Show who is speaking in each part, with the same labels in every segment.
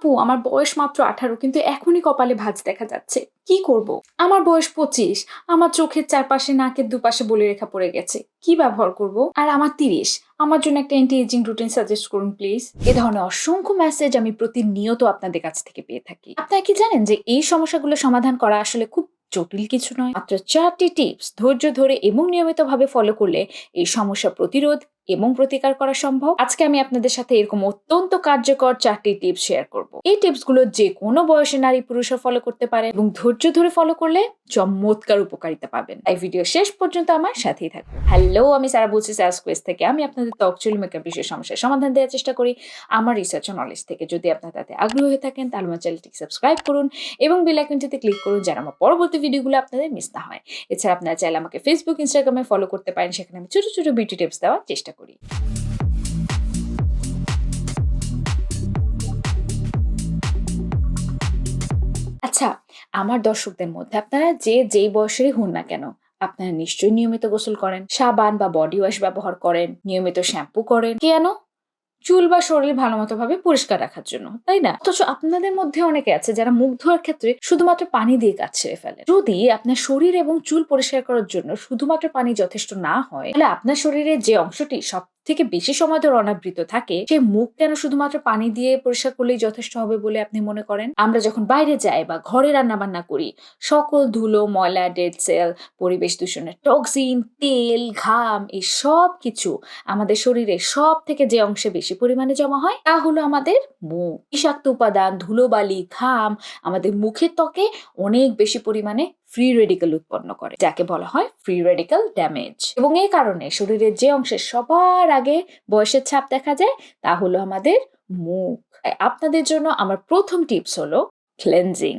Speaker 1: আপু, আমার বয়স মাত্র আঠারো, কিন্তু এখনই কপালে ভাঁজ দেখা যাচ্ছে। কি করব? আমার বয়স পঁচিশ, আমার চোখের চারপাশে, নাকের দুপাশে বলে রেখা পড়ে গেছে। কি ব্যবহার করব? আর আমার তিরিশ, আমার জন্য একটা অ্যান্টি এজিং রুটিন সাজেস্ট করুন প্লিজ এ ধরনের অসংখ্য মেসেজ আমি প্রতিনিয়ত আপনাদের কাছ থেকে পেয়ে থাকি। আপনারা কি জানেন যে এই সমস্যাগুলো সমাধান করা আসলে খুব জটিল কিছু নয়? মাত্র চারটি টিপস ধৈর্য ধরে এবং নিয়মিতভাবে ফলো করলে এই সমস্যা প্রতিরোধ এবং প্রতিকার করা সম্ভব। আজকে আমি আপনাদের সাথে এরকম অত্যন্ত কার্যকর চারটি টিপস শেয়ার করব। এই টিপসগুলো যে কোনো বয়সে নারী পুরুষও ফলো করতে পারে এবং ধৈর্য ধরে ফলো করলে চমৎকার উপকারিতা পাবেন। তাই ভিডিও শেষ পর্যন্ত আমার সাথেই থাকবে হ্যালো আমি সারা বলছি স্যাস কোয়েস থেকে। আমি আপনাদের ত্বক চুল মেকআপ বিষয়ে সমস্যার সমাধান দেওয়ার চেষ্টা করি। আমার রিসার্চ ও নলেজ থেকে। যদি আপনার তাতে আগ্রহ হয়ে থাকেন, তাহলে আমার চ্যানেলটি সাবস্ক্রাইব করুন এবং বেল আইকনটিতে ক্লিক করুন যেন আমার পরবর্তী ভিডিওগুলো আপনাদের মিস না হয়। এছাড়া আপনারা চাইলে আমাকে ফেসবুক ইনস্টাগ্রামে ফলো করতে পারেন। সেখানে আমি ছোট ছোট বিউটি টিপস দেওয়ার চেষ্টা করি আচ্ছা আমার দর্শকদের মধ্যে আপনারা যে, যেই বয়সেরই হন না কেন, আপনারা নিশ্চয়ই নিয়মিত গোসল করেন, সাবান বা বডি ওয়াশ ব্যবহার করেন, নিয়মিত শ্যাম্পু করেন। কেন? চুল বা শরীর ভালো মতো ভাবে পরিষ্কার রাখার জন্য, তাই না? অথচ আপনাদের মধ্যে অনেকে আছে যারা মুখ ধোয়ার ক্ষেত্রে শুধুমাত্র পানি দিয়ে কাজ ছেড়ে ফেলে। যদি আপনার শরীর এবং চুল পরিষ্কার করার জন্য শুধুমাত্র পানি যথেষ্ট না হয়, তাহলে আপনার শরীরের যে অংশটি সব থেকে বেশি সময় ধরে অনাবৃত থাকে, সে মুখ কেন শুধুমাত্র পানি দিয়ে পরিষ্কার করলেই যথেষ্ট হবে বলে আপনি মনে করেন? আমরা যখন বাইরে যাই বা ঘরে রান্না বান্না করি, সকল ধুলো, ময়লা, ডেড সেল, পরিবেশ দূষণের টক্সিন, তেল, ঘাম, এই সব কিছু আমাদের শরীরে সব থেকে যে অংশে বেশি পরিমাণে জমা হয়, তা হলো আমাদের মুখ। বিষাক্ত উপাদান ধুলোবালি ঘাম আমাদের মুখের ত্বকে অনেক বেশি পরিমাণে ফ্রি রেডিকেল উৎপন্ন করে, যাকে বলা হয় ফ্রি রেডিকেল ড্যামেজ এবং এই কারণে শরীরের যে অংশে সবার আগে বয়সের ছাপ দেখা যায়, তা হলো আমাদের মুখ। আপনাদের জন্য আমার প্রথম টিপস হলো ক্লেনজিং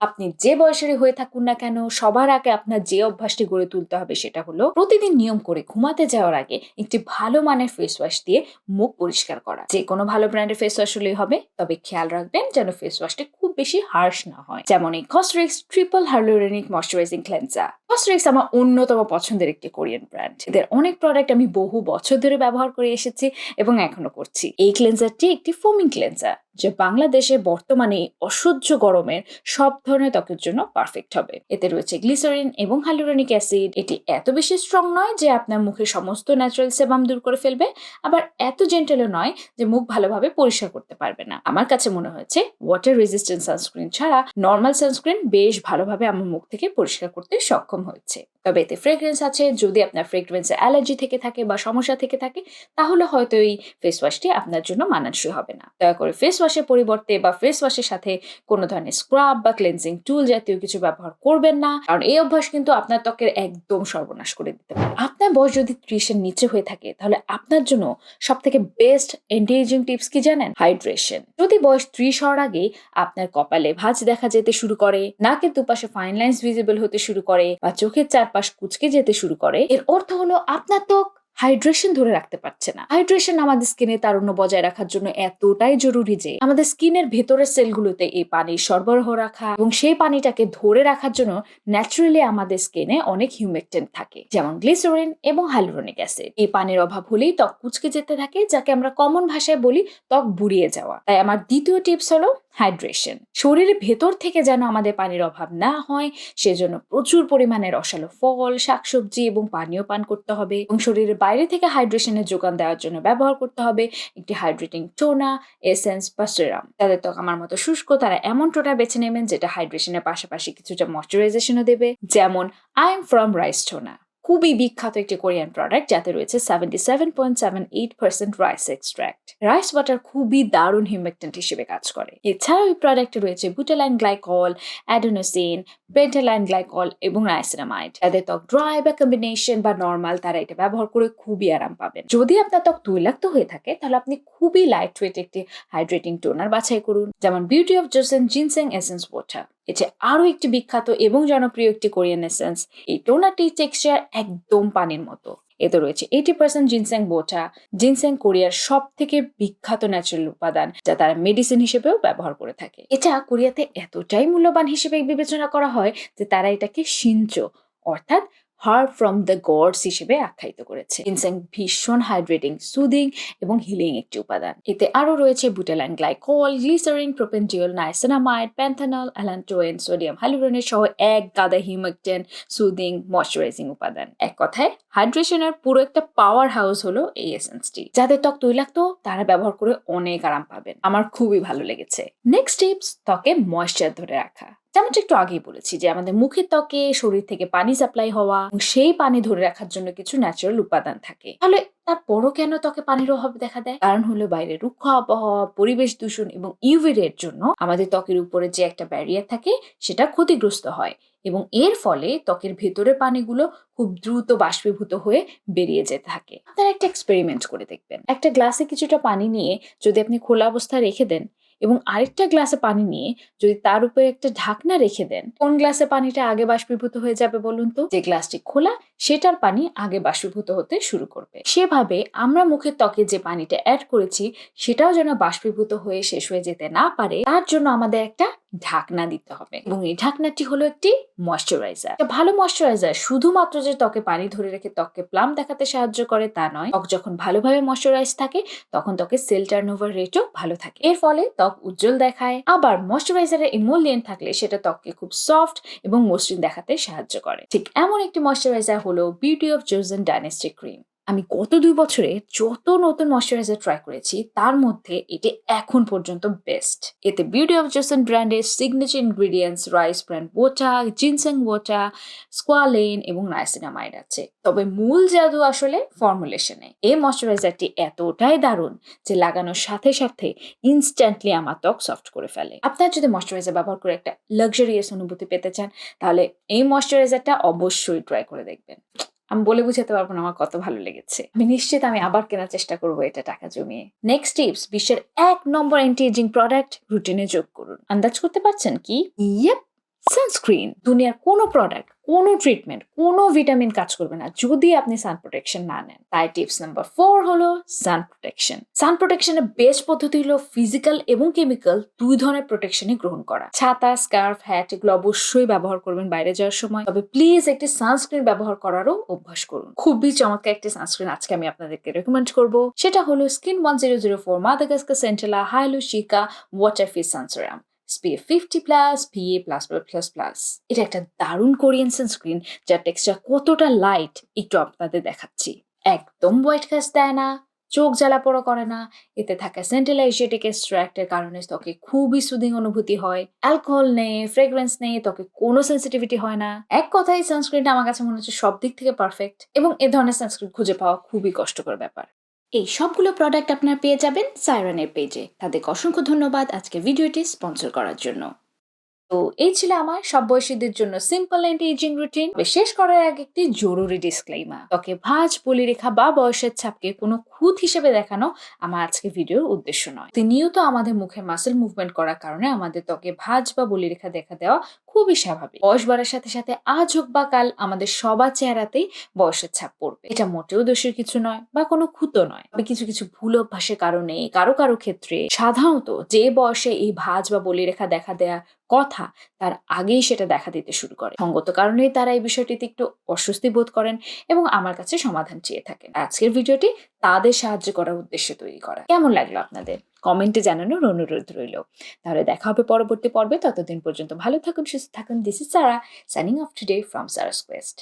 Speaker 1: আপনি যে বয়সেরই হয়ে থাকুন না কেন, সবার আগে আপনার যে অভ্যাসটি গড়ে তুলতে হবে সেটা হলো প্রতিদিন নিয়ম করে ঘুমাতে যাওয়ার আগে একটি ভালো মানের ফেস ওয়াশ দিয়ে মুখ পরিষ্কার করা। যে কোনো ভালো ব্র্যান্ডের ফেস ওয়াশ হলেই হবে, তবে খেয়াল রাখবেন যেন ফেস ওয়াশটি বেশি হার্শ না হয়। যেমন এই Cosrx triple hyaluronic moisturizing cleanser Cosrx আমার অন্যতম পছন্দের একটি কোরিয়ান ব্র্যান্ড এদের অনেক প্রোডাক্ট আমি বহু বছর ধরে ব্যবহার করে এসেছি এবং এখনও করছি। এই ক্লেন্সারটি একটি ফোমিং ক্লেন্সার যা বাংলাদেশে বর্তমানে অসহ্য গরমের সব ধরনের ত্বকের জন্য পারফেক্ট হবে। এতে রয়েছে গ্লিসারিন এবং হাইলোরনিক অ্যাসিড এটি এত বেশি স্ট্রং নয় যে আপনার মুখে সমস্ত ন্যাচারাল সেবাম দূর করে ফেলবে, আবার এত জেন্টেলও নয় যে মুখ ভালোভাবে পরিষ্কার করতে পারবে না। আমার কাছে মনে হয়েছে ওয়াটার রেজিস্ট্যান্ট সানস্ক্রিন ছাড়া নর্মাল সানস্ক্রিন বেশ ভালোভাবে আমার মুখ থেকে পরিষ্কার করতে সক্ষম হয়েছে তবে এতে ফ্রেগ্রেন্স আছে। যদি আপনার ফ্রেগ্রেন্সে অ্যালার্জি থেকে থাকে বা সমস্যা থেকে থাকে, তাহলে হয়তো এই ফেস ওয়াশটি আপনার জন্য মানানসই হবে না। দয়া করে ফেস ওয়াশের পরিবর্তে বা ফেস ওয়াশের সাথে কোনো ধরনের স্ক্রাব বা ক্লেন্সিং টুল জাতীয় কিছু ব্যবহার করবেন না। কারণ এই অভ্যাস কিন্তু আপনার ত্বকের একদম সর্বনাশ করে দিতে পারে। আপনার বয়স যদি ত্রিশের নিচে হয়ে থাকে, তাহলে আপনার জন্য সব থেকে বেস্ট এন্টিএজিং টিপস কি জানেন? হাইড্রেশন যদি বয়স ত্রিশ হওয়ার আগে আপনার কপালে ভাঁজ দেখা যেতে শুরু করে, নাকের দুপাশে ফাইন লাইন্স ভিজিবল হতে শুরু করে, বা চোখের চারপাশ কুচকে যেতে শুরু করে। এর অর্থ হলো আপনার ত্বক হাইড্রেশন ধরে রাখতে পারছে না। হাইড্রেশন আমাদের স্কিনে তারুণ্য বজায় রাখার জন্য এতটাই জরুরি যে, আমাদের স্কিনের ভেতরের সেলগুলোতে এই পানি সরবরাহ রাখা এবং সেই পানিটাকে ধরে রাখার জন্য ন্যাচারালি আমাদের স্কিনে অনেক হিউমেকটেন্ট থাকে, যেমন গ্লিসারিন এবং হাইলোরনিক অ্যাসিড এই পানির অভাব হলেই ত্বক কুচকে যেতে থাকে, যাকে আমরা কমন ভাষায় বলি ত্বক বুড়িয়ে যাওয়া। তাই আমার দ্বিতীয় টিপস হলো হাইড্রেশন শরীরের ভেতর থেকে যেন আমাদের পানির অভাব না হয়, সেজন্য প্রচুর পরিমাণে রসালো ফল, শাকসবজি এবং পানীয় পান করতে হবে এবং শরীরের বাইরে থেকে হাইড্রেশনের যোগান দেওয়ার জন্য ব্যবহার করতে হবে একটি হাইড্রেটিং টোনা এসেন্স বা সেরাম তাদের ত্বক আমার মতো শুষ্ক, তারা এমন টোনা বেছে নেবেন যেটা হাইড্রেশনের পাশাপাশি কিছুটা ময়শ্চারাইজেশনও দেবে, যেমন I am from rice toner খুবই বিখ্যাত একটি কোরিয়ান প্রোডাক্ট যাতে রয়েছে seventy seven point seven eight percent rice extract rice water খুবই দারুণ হিউমেকটেন্ট হিসেবে কাজ করে। এছাড়াও এই প্রোডাক্টে রয়েছে butylene glycol adenosine pentylene glycol এবং নাইসিনামাইড যাদের ত্বক ড্রাই বা কম্বিনেশন বা নর্মাল তারা এটা ব্যবহার করে খুবই আরাম পাবেন। যদি আপনার ত্বক তৈলাক্ত হয়ে থাকে, তাহলে আপনি খুবই লাইট ওয়েট একটি হাইড্রেটিং টোনার বাছাই করুন, যেমন beauty of Joseon ginseng essence water এটি আরও একটি বিখ্যাত এবং জনপ্রিয় একটি কোরিয়ান এসেন্স এই টোনারটির টেক্সচার একদম পানির মতো। এতে রয়েছে এইটি পার্সেন্ট জিনস্যাং বোটা। জিনস্যাং কোরিয়ার সব থেকে বিখ্যাত ন্যাচারাল উপাদান, যা তারা মেডিসিন হিসেবেও ব্যবহার করে থাকে। এটা কোরিয়াতে এতটাই মূল্যবান হিসেবে বিবেচনা করা হয় যে তারা এটাকে সিঞ্চ, অর্থাৎ হার্ব ফ্রম দ্য গডস হিসেবে আখ্যায়িত করেছে। জিনসেং ভীষণ হাইড্রেটিং, সুদিং এবং হিলিং একটি উপাদান। এতে আরও রয়েছে butylene glycol, glycerin propanediol niacinamide, panthenol, allantoin, sodium, hyaluronate সহ এক গাদা হিউমেকটেন, সুদিং, ময়শ্চারাইজিং উপাদান। এক কথায়, হাইড্রেশনের পুরো একটা পাওয়ার হাউস হলো এই এসেন্সটি যাদের ত্বক তৈলাক্ত, তারা ব্যবহার করে অনেক আরাম পাবেন। আমার খুবই ভালো লেগেছে। নেক্সট টিপস, ত্বকে ময়শ্চার ধরে রাখা। যেমনটা একটু আগেই বলেছি যে আমাদের মুখের ত্বকে, শরীর থেকে পানি সাপ্লাই হওয়া সেই পানি ধরে রাখার জন্য কিছু ন্যাচারাল উপাদান থাকে। তাহলে তারপরও কেন ত্বকে পানির অভাব দেখা দেয়? কারণ হলো বাইরে রুক্ষ আবহাওয়া, পরিবেশ দূষণ এবং ইউভি রের জন্য আমাদের ত্বকের উপরে যে একটা ব্যারিয়ার থাকে, সেটা ক্ষতিগ্রস্ত হয় এবং এর ফলে ত্বকের ভেতরে পানিগুলো খুব দ্রুত বাষ্পীভূত হয়ে বেরিয়ে যেতে থাকে। আপনারা একটা এক্সপেরিমেন্ট করে দেখবেন। একটা গ্লাসে কিছুটা পানি নিয়ে যদি আপনি খোলা অবস্থায় রেখে দেন এবং আরেকটা গ্লাসে পানি নিয়ে যদি তার উপরে একটা ঢাকনা রেখে দেন, কোন গ্লাসে পানিটা আগে বাষ্পীভূত হয়ে যাবে বলুন তো? যে গ্লাসটি খোলা, সেটার পানি আগে বাষ্পীভূত হতে শুরু করবে। সেভাবে আমরা মুখের ত্বকে যে পানিটা অ্যাড করেছি, সেটাও যেন বাষ্পীভূত হয়ে শেষ হয়ে যেতে না পারে, তার জন্য আমাদের একটা ঢাকনা দিতে হবে। এবং এই ঢাকনাটি হলো একটি ময়শ্চারাইজার ভালো ময়শ্চারাইজার শুধুমাত্র যে ত্বকে পানি ধরে রেখে ত্বককে প্লাম দেখাতে সাহায্য করে তা নয়। ত্বক যখন ভালোভাবে ময়শ্চারাইজ থাকে, তখন ত্বকে সেল টার্নওভার রেটও ভালো থাকে। এর ফলে ত্বক উজ্জ্বল দেখায়। আবার ময়শ্চারাইজারের ইমোলিয়েন্ট থাকলে সেটা ত্বককে খুব সফট এবং মসৃণ দেখাতে সাহায্য করে। ঠিক এমন একটি ময়শ্চারাইজার হলো beauty of Joseon dynasty cream আমি গত দুই বছরে যত নতুন ময়শ্চারাইজার ট্রাই করেছি, তার মধ্যে এটি এখন পর্যন্ত বেস্ট এতে বিউটি অফ জোসেন ব্র্যান্ডের signature ingredients rice bran water ginseng water squalane এবং নাইসিনামাইড আছে। তবে মূল জাদু আসলে ফর্মুলেশনে এই ময়শ্চারাইজারটি এতটাই দারুণ যে লাগানোর সাথে সাথে ইনস্ট্যান্টলি আমার ত্বক সফট করে ফেলে। আপনার যদি ময়শ্চারাইজার ব্যবহার করে একটা লাক্সারিয়াস অনুভূতি পেতে চান, তাহলে এই ময়শ্চারাইজারটা অবশ্যই ট্রাই করে দেখবেন। আমি বলে বুঝাতে পারব না আমার কত ভালো লেগেছে। আমি নিশ্চিত আমি আবার কেনার চেষ্টা করব এটা টাকা জমিয়ে। নেক্সট টিপস বিশ্বের এক নম্বর অ্যান্টি এজিং প্রোডাক্ট রুটিনে যোগ করুন। আন্দাজ করতে পারছেন কি? ইয়েপ সানস্ক্রিন দুনিয়ার কোনো প্রোডাক্ট কোনো ট্রিটমেন্ট কোনো ভিটামিন কাজ করবে না যদি আপনি সান প্রোটেকশন না নেন। তাই টিপস নাম্বার ফোর হলো সান প্রোটেকশন সান প্রোটেকশনের বেস্ট পদ্ধতি হলো ফিজিক্যাল এবং কেমিক্যাল দুই ধরনের প্রোটেকশনই গ্রহণ করা। ছাতা স্কার্ফ হ্যাট এগুলো অবশ্যই ব্যবহার করবেন বাইরে যাওয়ার সময়। তবে প্লিজ একটি সানস্ক্রিন ব্যবহার করারও অভ্যাস করুন। খুবই চমৎকার একটি সানস্ক্রিন আজকে আমি আপনাদেরকে রেকমেন্ড করব। সেটা হলো skin one zero zero four Madagascar centella hyalu cica water fit sun serum SPF 50 plus PA plus plus plus এটা একটা দারুণ কোরিয়ান সানস্ক্রিন যার টেক্সচার কতটা লাইট একটু আপনাদের দেখাচ্ছি। একদম হোয়াইট কাস্ট দেয় না, চোখ জ্বালা পোড়া করে না, এতে থাকা সেন্টেলা এশিয়াটিক এক্সট্রাক্টের কারণে ত্বকে খুবই সুদিং অনুভূতি হয়। অ্যালকোহল নেই ফ্রেগ্রেন্স নেই, ত্বকে কোনো সেন্সিটিভিটি হয় না। এক কথায় সানস্ক্রিনটা আমার কাছে মনে হচ্ছে সব দিক থেকে পারফেক্ট এবং এ ধরনের সানস্ক্রিন খুঁজে পাওয়া খুবই কষ্টকর ব্যাপার। এই সবগুলো প্রোডাক্ট আপনারা পেয়ে যাবেন সাইরনের পেজে তাদেরকে অসংখ্য ধন্যবাদ আজকে ভিডিওটি স্পন্সর করার জন্য। তো এই ছিল আমার সব বয়সীদের জন্য সিম্পল অ্যান্ড এজিং রুটিন শেষ করার আগে একটি জরুরি ডিসক্লেইমার ত্বকে ভাঁজ বলিরেখা বা বয়সের ছাপকে কোনো খুঁত হিসেবে দেখানো আমার আজকে ভিডিওর উদ্দেশ্য নয়। নিয়ত আমাদের মুখে মাসেল মুভমেন্ট করার কারণে আমাদের ত্বকে ভাঁজ বা বলিরেখা দেখা দেওয়া খুবই স্বাভাবিক। বয়স বাড়ার সাথে সাথে আজ হোক বা কাল আমাদের সবার চেহারাতেই বয়সের ছাপ পড়বে। এটা মোটেও দোষের কিছু নয় বা কোনো খুঁত নয়। তবে কিছু কিছু ভুল অভ্যাসের কারণে কারও কারও ক্ষেত্রে সাধারণত যে বয়সে এই ভাঁজ বা বলিরেখা দেখা দেয়া কথা তার আগেই সেটা দেখা দিতে শুরু করে। সঙ্গত কারণেই তারা এই বিষয়টিতে একটু অস্বস্তি বোধ করেন এবং আমার কাছে সমাধান চেয়ে থাকেন। আজকের ভিডিওটি তাদের সাহায্য করার উদ্দেশ্যে তৈরি করা। কেমন লাগল আপনাদের? কমেন্টে জানানোর অনুরোধ রইল। তাহলে দেখা হবে পরবর্তী পর্বে। ততদিন পর্যন্ত ভালো থাকুন, সুস্থ থাকুন। This is Sara signing off today from Sara's quest